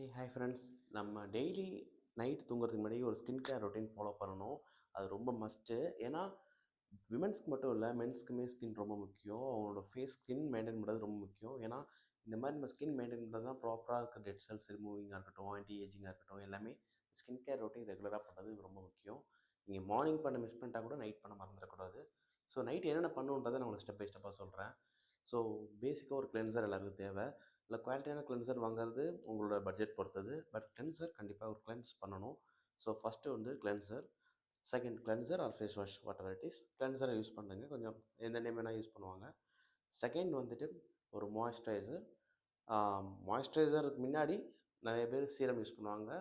ஹே hi friends நம்ம daily night தூங்குறதுக்கு முன்னாடி ஒரு ஸ்கின் கேர் ரொட்டீன் ஃபாலோ பண்ணணும். அது ரொம்ப மஸ்ட்டு ஏன்னா விமென்ஸ்க்கு மட்டும் இல்லை மென்ஸ்க்குமே ஸ்கின் ரொம்ப முக்கியம். அவங்களோட ஃபேஸ் ஸ்கின் மெயின்டைன் பண்ணுறது ரொம்ப முக்கியம். ஏன்னா இந்த மாதிரி நம்ம ஸ்கின் மெயின்டைன் பண்ணுறது தான் ப்ராப்பராக இருக்க டெட் செல்ஸ் ரிமூவிங்காக இருக்கட்டும் ஆன்டி ஏஜிங்காக இருக்கட்டும் எல்லாமே ஸ்கின் கேர் ரொட்டீன் ரெகுலராக பண்ணுறது ரொம்ப முக்கியம். நீங்கள் மார்னிங் பண்ண மிஸ் பண்ணிட்டா கூட நைட் பண்ண மறந்துடக்கூடாது. ஸோ நைட் என்னென்ன பண்ணுன்றதை நான் உங்களுக்கு ஸ்டெப் பை ஸ்டெப்பாக சொல்கிறேன் ஸோ பேசிக்காக ஒரு கிளென்சர் எல்லாருக்கும் தேவை. இல்லை குவாலிட்டியான கிளென்சர் வாங்குறது உங்களோட பட்ஜெட் பொறுத்தது. பட் கிளென்சர் கண்டிப்பாக ஒரு கிளென்ஸ் பண்ணணும். ஸோ ஃபஸ்ட்டு வந்து cleanser second cleanser or face wash whatever it is கிளென்சரை use பண்ணுங்க. கொஞ்சம் எந்த நேம் வேணால் யூஸ் பண்ணுவாங்க. செகண்ட் வந்துட்டு ஒரு மாய்ஸ்சரைசர் மாய்ஸ்சரைசருக்கு முன்னாடி நிறைய பேர் சீரம் யூஸ் பண்ணுவாங்க.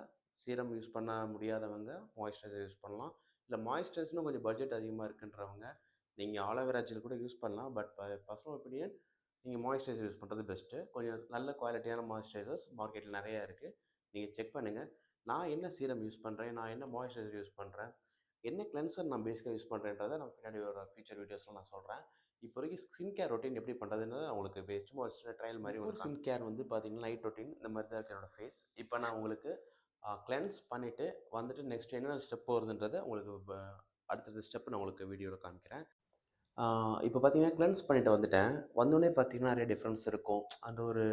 சீரம் யூஸ் பண்ண முடியாதவங்க மாய்ஸ்சரைசர் யூஸ் பண்ணலாம். இல்லை மாய்ஸ்சரைசர்னு கொஞ்சம் பட்ஜெட் அதிகமாக இருக்குன்றவங்க நீங்கள் ஆலோவேரா ஜெல் கூட யூஸ் பண்ணலாம். பட் பர்சனல் ஒப்பீனியன் நீங்கள் மாய்ஸ்சரைசர் யூஸ் பண்ணுறது பெஸ்ட்டு கொஞ்சம் நல்ல குவாலிட்டியான மாய்ஸ்சரைசர்ஸ் மார்க்கெட்டில் நிறையா இருக்குது நீங்கள் செக் பண்ணுங்கள் நான் என்ன சீரம் யூஸ் பண்ணுறேன் நான் என்ன மாய்ஸ்சரைசர் யூஸ் பண்ணுறேன் என்ன கிளென்சர் நான் பேசிக்காக யூஸ் பண்ணுறேன்றதை நான் பின்னாடி ஒரு ஃபியூச்சர் வீடியோஸில் நான் சொல்கிறேன் இப்போதைக்கு ஸ்கின் கேர் ரொட்டீன் எப்படி பண்ணுறதுன்னு உங்களுக்கு சும்மா ஒரு சின்ன ட்ரையல் மாதிரி ஒரு ஸ்கின் கேர் வந்து பார்த்தீங்கன்னா நைட் ரொட்டீன் இந்த மாதிரி தான் இருக்கு என்னோட ஃபேஸ் இப்போ நான் உங்களுக்கு கிளென்ஸ் பண்ணிவிட்டு வந்துட்டு நெக்ஸ்ட் என்ன ஸ்டெப் வருதுன்றதை உங்களுக்கு அடுத்தடுத்த ஸ்டெப் நான் உங்களுக்கு வீடியோவில் காமிக்கிறேன். இப்போ பார்த்தீங்கன்னா கிளென்ஸ் பண்ணிட்டு வந்துட்டேன். வந்தோடனே பார்த்தீங்கன்னா நிறைய டிஃப்ரென்ஸ் இருக்கும். அந்த ஒரு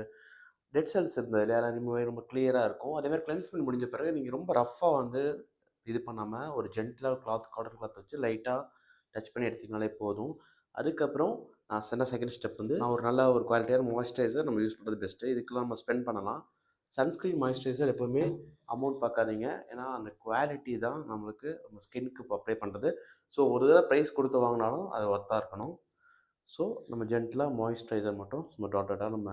டெட் செல்ஸ் இருந்தது இல்லையா? ரிமூவ் ரொம்ப கிளியராக இருக்கும். அதே மாதிரி கிளென்ஸ் பண்ணி முடிஞ்ச பிறகு நீங்கள் ரொம்ப ரஃப்பாக வந்து இது பண்ணாமல் ஒரு ஜென்டிலாக கிளாத் காட்டன் கிளாத் வச்சு லைட்டாக டச் பண்ணி எடுத்தீங்கனாலே போதும். அதுக்கப்புறம் நான் சொன்ன செகண்ட் ஸ்டெப் வந்து நான் ஒரு நல்ல ஒரு குவாலிட்டியான மாய்ஸ்சரைசர் நம்ம யூஸ் பண்ணுறது பெஸ்ட்டு இதுக்கெல்லாம் நம்ம ஸ்பெண்ட் பண்ணலாம். சன்ஸ்க்ரீன் மாய்ஸ்சரைசர் எப்போவுமே அமௌண்ட் பார்க்காதீங்க. ஏன்னா அந்த குவாலிட்டி தான் நம்மளுக்கு நம்ம ஸ்கின்னுக்கு இப்போ அப்ளை பண்ணுறது ஸோ ஒரு தடவை ப்ரைஸ் கொடுத்து வாங்கினாலும் அது ஒர்த்தாக இருக்கணும். ஸோ நம்ம ஜென்டலாக மாய்ஸ்சரைசர் மட்டும் சும்மா டாட் டாட்டாக நம்ம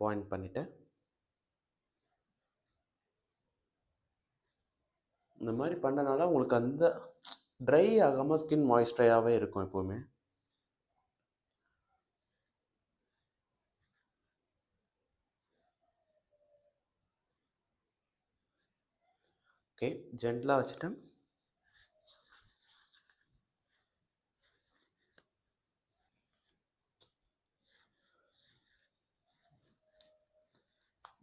பாயிண்ட் பண்ணிவிட்டேன் இந்த மாதிரி பண்ணனால உங்களுக்கு அந்த ட்ரை ஆகாமல் ஸ்கின் மாய்ஸ்டராகவே இருக்கும் எப்போவுமே. ஓகே ஜென்டலாக வச்சுட்டேன்.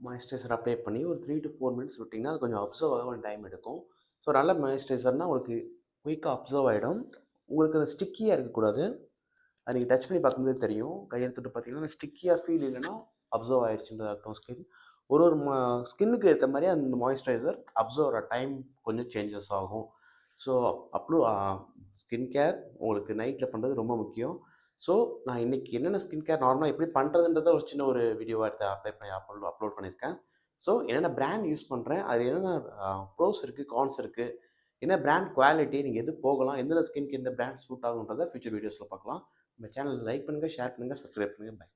மாய்ஸ்சரைசர் அப்ளை பண்ணி ஒரு த்ரீ டு ஃபோர் மினிட்ஸ் விட்டிங்கன்னா அது கொஞ்சம் அப்சர்வ் ஆக ஒரு டைம் எடுக்கும். ஸோ நல்ல மாய்ஸ்சரைசர்னால் உங்களுக்கு குயிக்காக அப்சர்வ் ஆகிடும் உங்களுக்கு அது ஸ்டிக்கியாக இருக்கக்கூடாது. அது நீங்கள் டச் பண்ணி பார்க்கும்போதே தெரியும். கையெழுத்துட்டு பார்த்தீங்கன்னா ஸ்டிக்கியாக ஃபீல் இல்லைன்னா அப்சர்வ் ஆயிடுச்சுன்றது அர்த்தம் ஸ்கின் ஒரு ஒரு ஸ்கின்னுக்கு ஏற்ற மாதிரி அந்த மாய்ஸ்சரைசர் அப்சர்வ் ஆகிற டைம் கொஞ்சம் சேஞ்சஸ் ஆகும். ஸோ அப்ளோ ஸ்கின் கேர் உங்களுக்கு நைட்டில் பண்ணுறது ரொம்ப முக்கியம். ஸோ நான் இன்றைக்கி என்னென்ன ஸ்கின் கேர் நார்மலாக எப்படி பண்ணுறதுன்றத ஒரு சின்ன ஒரு வீடியோவாக எடுத்து அப்ளை பண்ணி அப்லோட் அப்லோட் பண்ணியிருக்கேன் ஸோ என்னென்ன பிராண்ட் யூஸ் பண்ணுறேன் அது என்னென்ன ப்ரோஸ் இருக்குது கான்ஸ் இருக்குது என்ன பிராண்ட் குவாலிட்டி நீங்கள் எது போகலாம் எந்தெந்த ஸ்கின்க்கு எந்த பிராண்ட் சூட் ஆகுன்றதை ஃபியூச்சர் வீடியோஸில் பார்க்கலாம் நம்ம சேனல் லைக் பண்ணுங்கள் ஷேர் பண்ணுங்கள் சப்ஸ்கிரைப் பண்ணுங்கள் பை